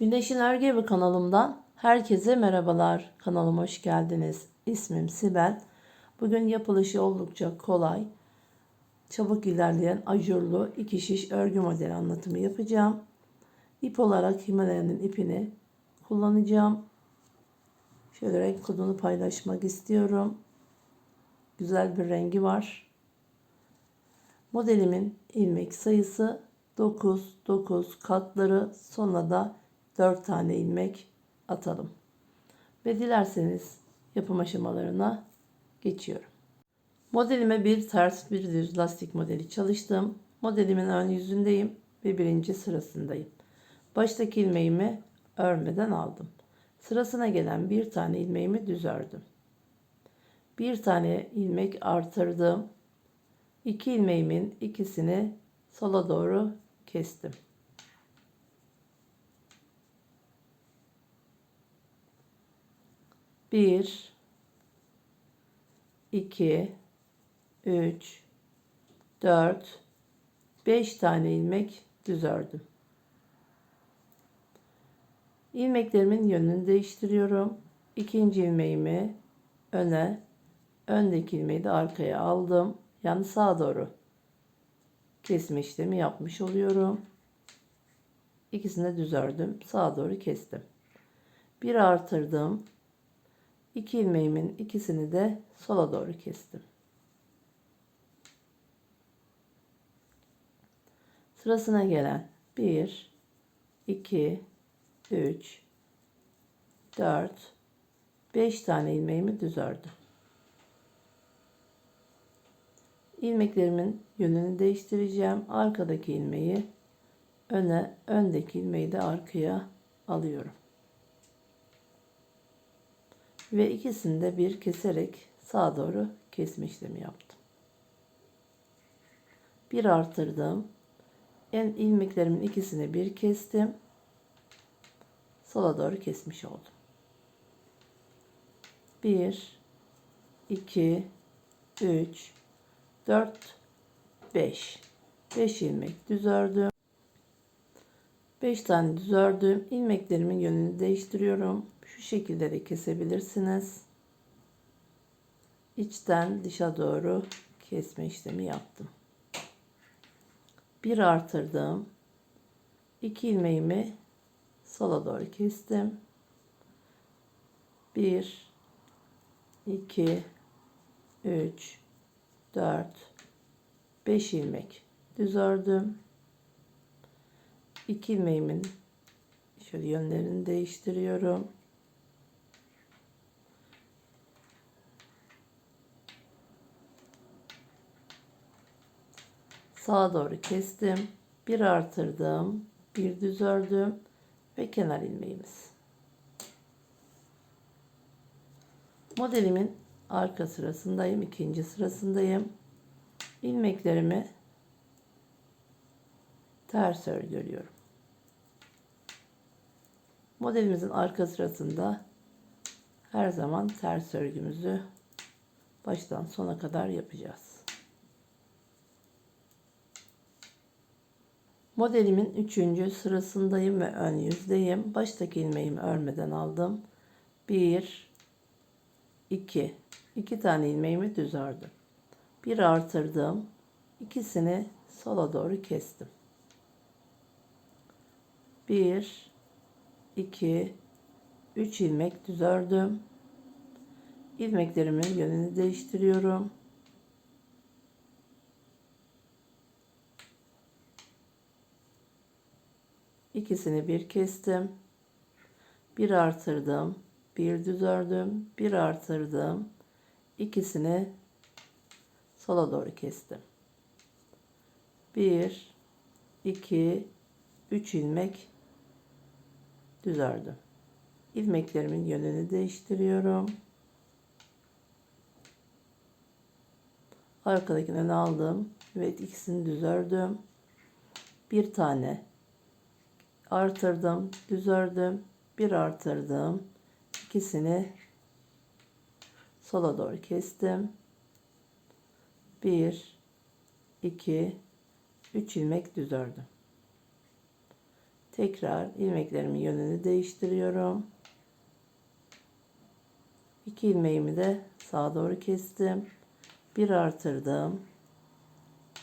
Güneşin Örgü kanalımdan herkese merhabalar. Kanalıma hoş geldiniz. İsmim Sibel. Bugün yapılışı oldukça kolay, çabuk ilerleyen ajurlu iki şiş örgü modeli anlatımı yapacağım. İp olarak Himalaya'nın ipini kullanacağım. Şöyle renk kodunu paylaşmak istiyorum. Güzel bir rengi var. Modelimin ilmek sayısı 9 9 katları sonra da 4 tane ilmek atalım. Ve dilerseniz yapım aşamalarına geçiyorum. Modelime bir ters bir düz lastik modeli çalıştım. Modelimin ön yüzündeyim ve birinci sırasındayım. Baştaki ilmeğimi örmeden aldım. Sırasına gelen bir tane ilmeğimi düz ördüm. Bir tane ilmek artırdım. İki ilmeğimin ikisini sola doğru kestim. Bir, iki, üç, dört, beş tane ilmek düz ördüm. İlmeklerimin yönünü değiştiriyorum. İkinci ilmeğimi öne, öndeki ilmeği de arkaya aldım. Yani sağa doğru kesme işlemi yapmış oluyorum. İkisini de düz ördüm. Sağa doğru kestim. Bir artırdım. İki ilmeğimin ikisini de sola doğru kestim. Sırasına gelen 1 2 3 4 5 tane ilmeğimi düz ördüm. İlmeklerimin yönünü değiştireceğim. Arkadaki ilmeği öne, öndeki ilmeği de arkaya alıyorum. Ve ikisini de bir keserek sağa doğru kesme işlemi yaptım. Bir artırdım. En ilmeklerimin ikisini bir kestim. Sola doğru kesmiş oldum. 1 2 3 4 5 5 ilmek düz ördüm. 5 tane düz ördüm. İlmeklerimin yönünü değiştiriyorum. Şu şekilde de kesebilirsiniz. İçten dışa doğru kesme işlemi yaptım. Bir artırdım. 2 ilmeğimi sola doğru kestim. 1 2 3 4 5 ilmek düz ördüm. 2 ilmeğimin şöyle yönlerini değiştiriyorum. Sağa doğru kestim. Bir artırdım. Bir düz ördüm ve kenar ilmeğimiz. Modelimin arka sırasındayım. ikinci sırasındayım. İlmeklerimi ters örgülüyorum. Modelimizin arka sırasında her zaman ters örgümüzü baştan sona kadar yapacağız. Modelimin üçüncü sırasındayım ve ön yüzdeyim. Baştaki ilmeğimi örmeden aldım. Bir, iki, iki tane ilmeğimi düz ördüm. Bir artırdım. İkisini sola doğru kestim. Bir, iki, üç ilmek düz ördüm. İlmeklerimin yönünü değiştiriyorum. İkisini bir kestim. Bir artırdım. Bir düz ördüm. Bir artırdım. İkisini sola doğru kestim. Bir, iki, üç ilmek düz ördüm. İlmeklerimin yönünü değiştiriyorum. Arkadakini öne aldım. ve ikisini düz ördüm. Bir tane artırdım, düz ördüm, bir artırdım. ikisini sola doğru kestim. 1 2 3 ilmek düz ördüm. Tekrar ilmeklerimin yönünü değiştiriyorum. İki ilmeğimi de sağa doğru kestim. Bir artırdım.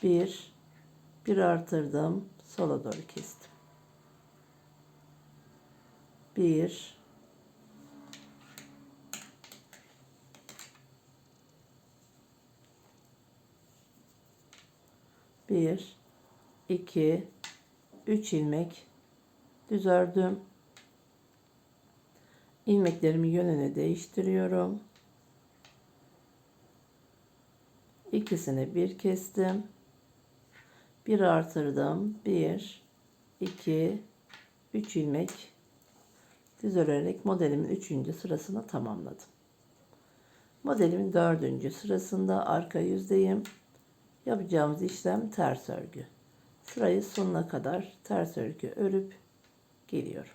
Bir, bir artırdım. Sola doğru kestim. Bir, bir, iki, üç ilmek düz ördüm. ilmeklerimi yönünü değiştiriyorum. İkisini bir kestim. Bir artırdım. Bir, iki, üç ilmek düz örerek modelimin üçüncü sırasını tamamladım. Modelimin dördüncü sırasında arka yüzdeyim. Yapacağımız işlem ters örgü. Sırayı sonuna kadar ters örgü örüp geliyorum.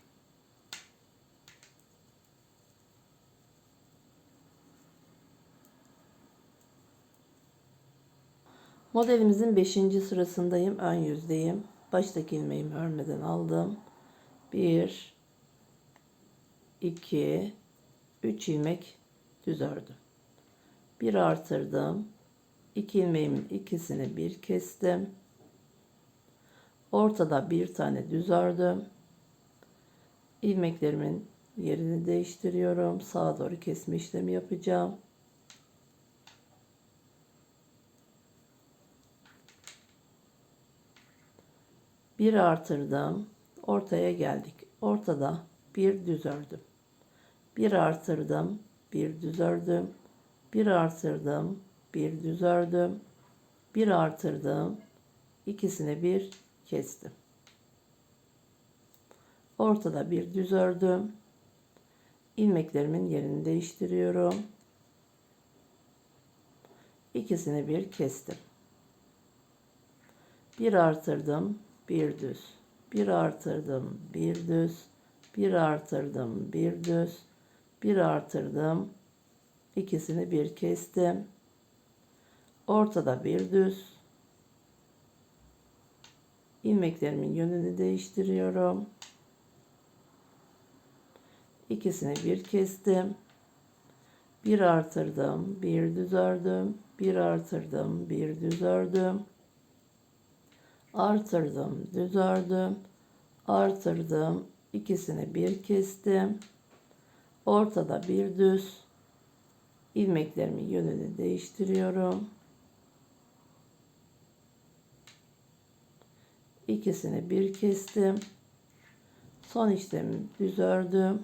Modelimizin 5. sırasındayım. Ön yüzdeyim. Baştaki ilmeğimi örmeden aldım. 1 2 3 ilmek düz ördüm. Bir artırdım. 2 ilmeğimin ikisini bir kestim. Ortada bir tane düz ördüm. İlmeklerimin yerini değiştiriyorum. Sağa doğru kesme işlemi yapacağım. Bir artırdım. Ortaya geldik. Ortada bir düz ördüm. Bir artırdım. Bir düz ördüm. Bir artırdım. Bir düz ördüm. Bir artırdım. İkisini bir kestim. Ortada bir düz ördüm. ilmeklerimin yerini değiştiriyorum. İkisini bir kestim. Bir artırdım, bir düz. Bir artırdım, bir düz. Bir artırdım, bir düz. Bir artırdım. İkisini bir kestim. Ortada bir düz. ilmeklerimin yönünü değiştiriyorum. İkisini bir kestim. Bir artırdım, bir düz ördüm, bir artırdım, bir düz ördüm. Artırdım, düz ördüm, artırdım, ikisini bir kestim. Ortada bir düz. ilmeklerimin yönünü değiştiriyorum. İkisini bir kestim. Son işlemi düz ördüm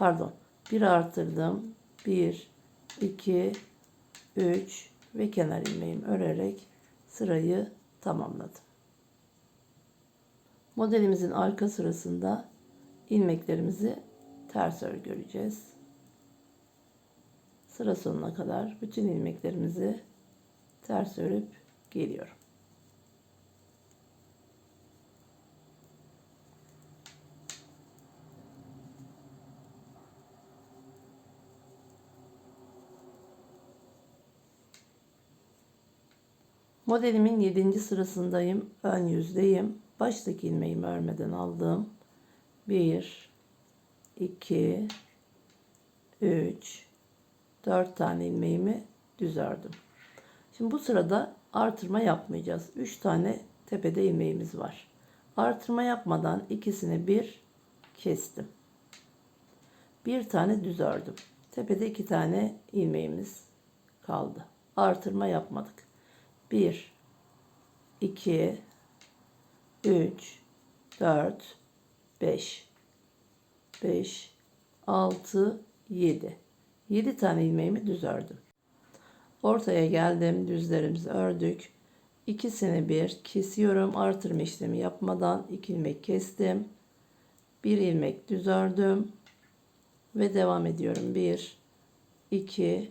pardon bir artırdım. 1 2 3 ve kenar ilmeğimi örerek sırayı tamamladım. Modelimizin arka sırasında ilmeklerimizi ters örgü öreceğiz. Sıra sonuna kadar bütün ilmeklerimizi ters örüp geliyorum. Modelimin 7. sırasındayım. Ön yüzdeyim. Baştaki ilmeğimi örmeden aldım. 1 2 3 4 tane ilmeğimi düz ördüm. Şimdi bu sırada artırma yapmayacağız. 3 tane tepede ilmeğimiz var. Artırma yapmadan ikisini bir kestim. Bir tane düz ördüm. Tepede iki tane ilmeğimiz kaldı. Artırma yapmadık. 1 2 3 4 5 5 6 7 7 tane ilmeğimi düz ördüm. Ortaya geldim. Düzlerimizi ördük. İkisini bir kesiyorum. Artırma işlemi yapmadan iki ilmek kestim. Bir ilmek düz ördüm. Ve devam ediyorum. 1 2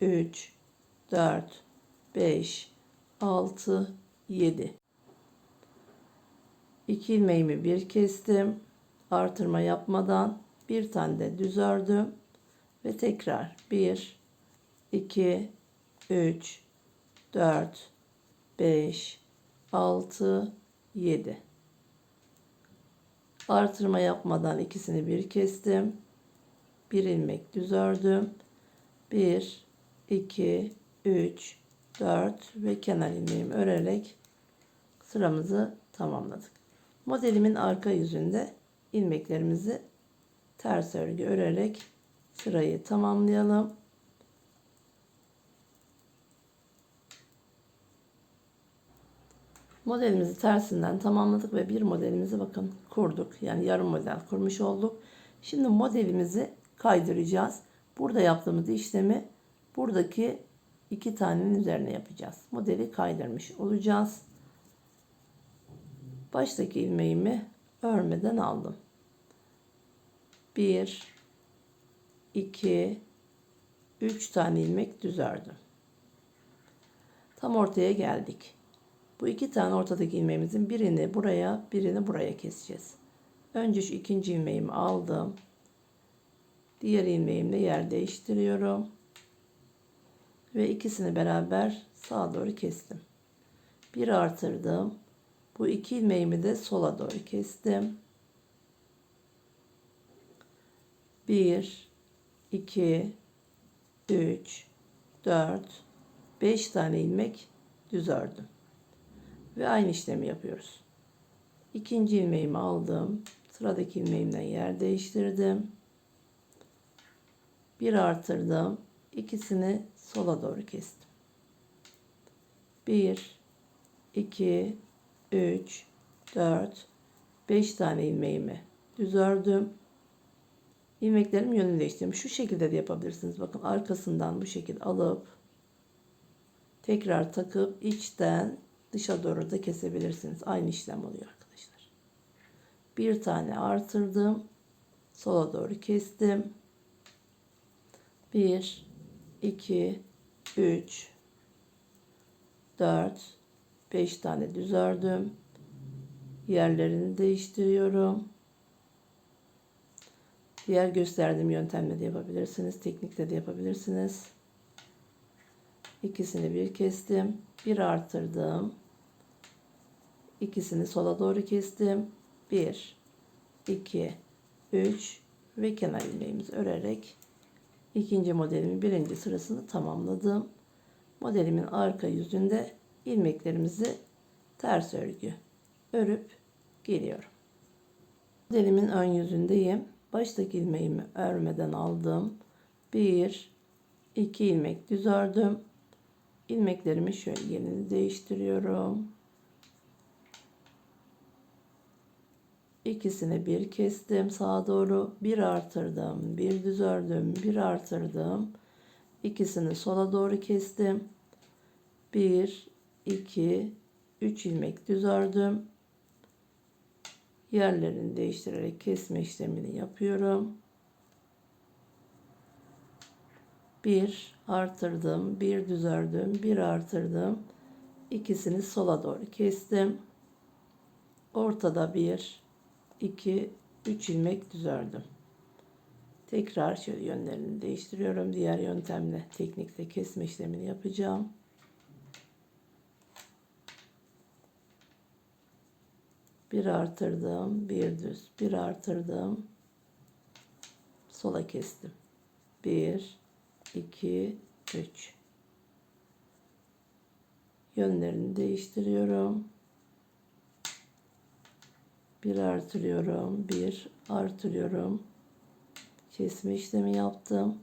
3 4 5 6 7 2 ilmeğimi bir kestim artırma yapmadan bir tane de düz ördüm ve tekrar 1 2 3 4 5 6 7 Artırma yapmadan ikisini bir kestim. Bir ilmek düz ördüm. 1, 2, 3, 4 ve kenar ilmeğimi örerek sıramızı tamamladık. Modelimin arka yüzünde ilmeklerimizi ters örgü örerek sırayı tamamlayalım. Modelimizi tersinden tamamladık ve bir modelimizi bakın kurduk. Yani yarım model kurmuş olduk. Şimdi modelimizi kaydıracağız. Burada yaptığımız işlemi buradaki iki tanenin üzerine yapacağız. Modeli kaydırmış olacağız. Baştaki ilmeğimi örmeden aldım. 1 2 3 tane ilmek düz ördüm. Tam ortaya geldik. Bu iki tane ortadaki ilmeğimizin birini buraya, birini buraya keseceğiz. Önce şu ikinci ilmeğimi aldım. Diğer ilmeğimle yer değiştiriyorum. Ve ikisini beraber sağa doğru kestim. Bir artırdım. Bu iki ilmeğimi de sola doğru kestim. 1 2 3 4 5 tane ilmek düz ördüm. Ve aynı işlemi yapıyoruz. İkinci ilmeğimi aldım. Sıradaki ilmeğimden yer değiştirdim. Bir artırdım. İkisini sola doğru kestim. 1 2 3 4 5 tane ilmeğimi düz ördüm. İlmeklerim yönünü değiştirdim. Şu şekilde de yapabilirsiniz. Bakın arkasından bu şekilde alıp tekrar takıp içten dışa doğru da kesebilirsiniz. Aynı işlem oluyor arkadaşlar. Bir tane artırdım. Sola doğru kestim. 1 2 3 4 5 tane düz ördüm. Yerlerini değiştiriyorum. Diğer gösterdiğim yöntemle de yapabilirsiniz. Teknikle de yapabilirsiniz. İkisini bir kestim. Bir artırdım. İkisini sola doğru kestim. 1 2 3 ve kenar ilmeğimizi örerek ikinci modelimin birinci sırasını tamamladım. Modelimin arka yüzünde ilmeklerimizi ters örgü örüp geliyorum. Modelimin ön yüzündeyim. Baştaki ilmeğimi örmeden aldım. 1 2 ilmek düz ördüm. İlmeklerimi şöyle yerini değiştiriyorum. İkisini bir kestim sağa doğru. Bir artırdım bir düz ördüm bir artırdım. İkisini sola doğru kestim. 1 2 3 ilmek düz ördüm yerlerini değiştirerek kesme işlemini yapıyorum. Bir artırdım bir düz ördüm bir artırdım. İkisini sola doğru kestim. Ortada bir 2 3 ilmek düz ördüm. Tekrar şöyle yönlerini değiştiriyorum. Diğer yöntemle teknikle kesme işlemini yapacağım. Bir artırdım, bir düz, bir artırdım. Sola kestim. 1 2 3 Yönlerini değiştiriyorum bir artırıyorum bir artırıyorum. Kesme işlemi yaptım.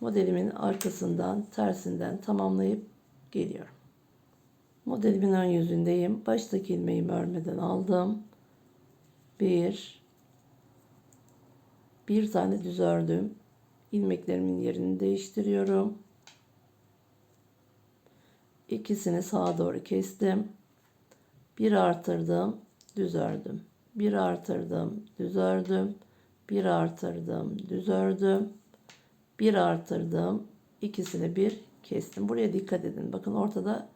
Modelimin arkasından tersinden tamamlayıp geliyorum. Modelimin ön yüzündeyim. Baştaki ilmeğimi örmeden aldım. Bir bir tane düz ördüm. İlmeklerimin yerini değiştiriyorum. İkisini sağa doğru kestim bir artırdım, düz ördüm. Bir artırdım, düz ördüm. Bir artırdım, düz ördüm. Bir artırdım, ikisini bir kestim. Buraya dikkat edin. Bakın ortada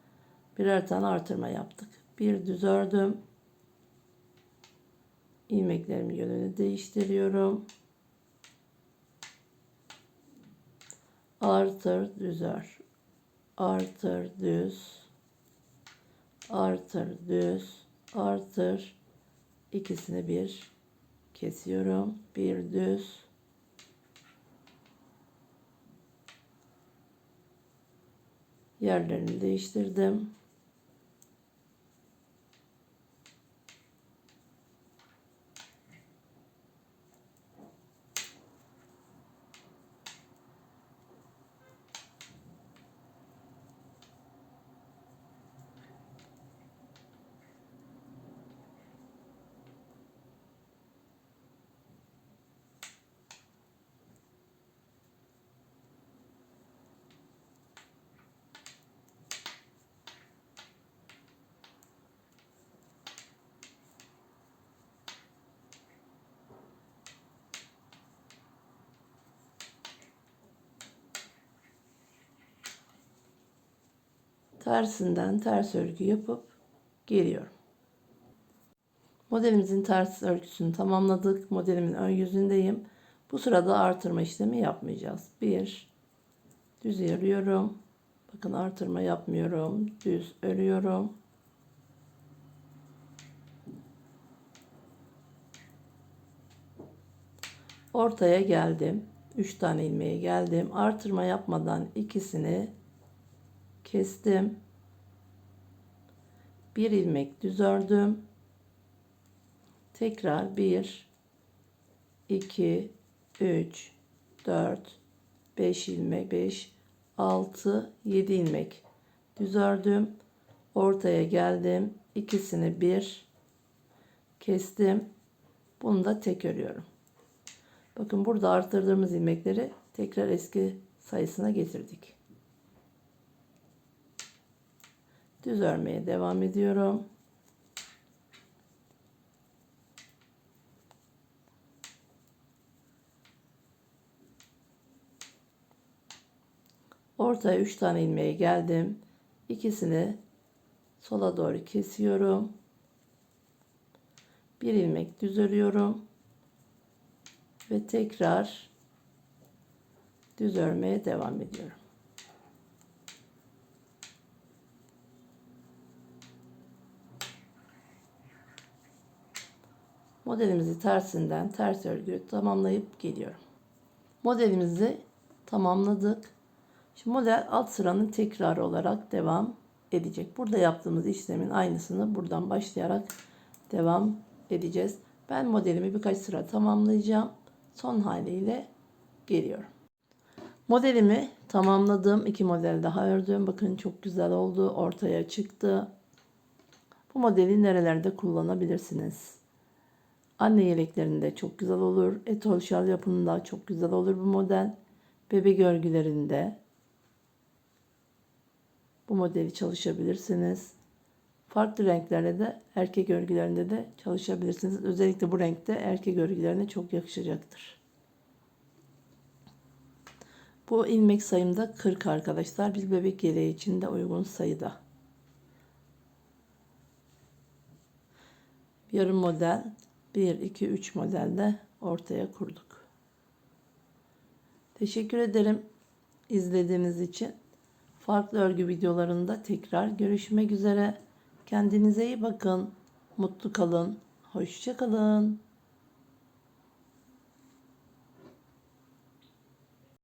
birer tane artırma yaptık. Bir düz ördüm. ilmeklerimin yönünü değiştiriyorum. Artır, düz ör. Artır, düz artır düz artır. İkisini bir kesiyorum. Bir düz. Yerlerini değiştirdim. Tersinden ters örgü yapıp geliyorum. Modelimizin ters örgüsünü tamamladık. Modelimin ön yüzündeyim. Bu sırada artırma işlemi yapmayacağız. Bir, düz örüyorum. Bakın artırma yapmıyorum. Düz örüyorum. Ortaya geldim. 3 tane ilmeğe geldim. Artırma yapmadan ikisini kestim. Bir ilmek düz ördüm. Tekrar 1 2 3 4 5 ilmek 5 6 7 ilmek düz ördüm. Ortaya geldim. İkisini bir kestim. Bunu da tek örüyorum. Bakın burada arttırdığımız ilmekleri tekrar eski sayısına getirdik. Düz örmeye devam ediyorum. Ortaya 3 tane ilmeğe geldim. İkisini sola doğru kesiyorum. Bir ilmek düz örüyorum. Ve tekrar düz örmeye devam ediyorum. Modelimizi tersinden ters örgü tamamlayıp geliyorum. Modelimizi tamamladık. Şimdi model alt sıranın tekrarı olarak devam edecek. Burada yaptığımız işlemin aynısını buradan başlayarak devam edeceğiz. Ben modelimi birkaç sıra tamamlayacağım. Son haliyle geliyorum. Modelimi tamamladım. İki model daha ördüm. Bakın çok güzel oldu. Ortaya çıktı. Bu modeli nerelerde kullanabilirsiniz? Anne yeleklerinde çok güzel olur. Etol şal yapımında çok güzel olur bu model. Bebek örgülerinde bu modeli çalışabilirsiniz. Farklı renklerle de erkek örgülerinde de çalışabilirsiniz. Özellikle bu renkte erkek örgülerine çok yakışacaktır. Bu ilmek sayımda 40 arkadaşlar. Bir bebek yeleği için de uygun sayıda. Yarım model 1, 2, 3 modelde ortaya kurduk. Teşekkür ederim izlediğiniz için. Farklı örgü videolarında tekrar görüşmek üzere. Kendinize iyi bakın. Mutlu kalın. Hoşça kalın.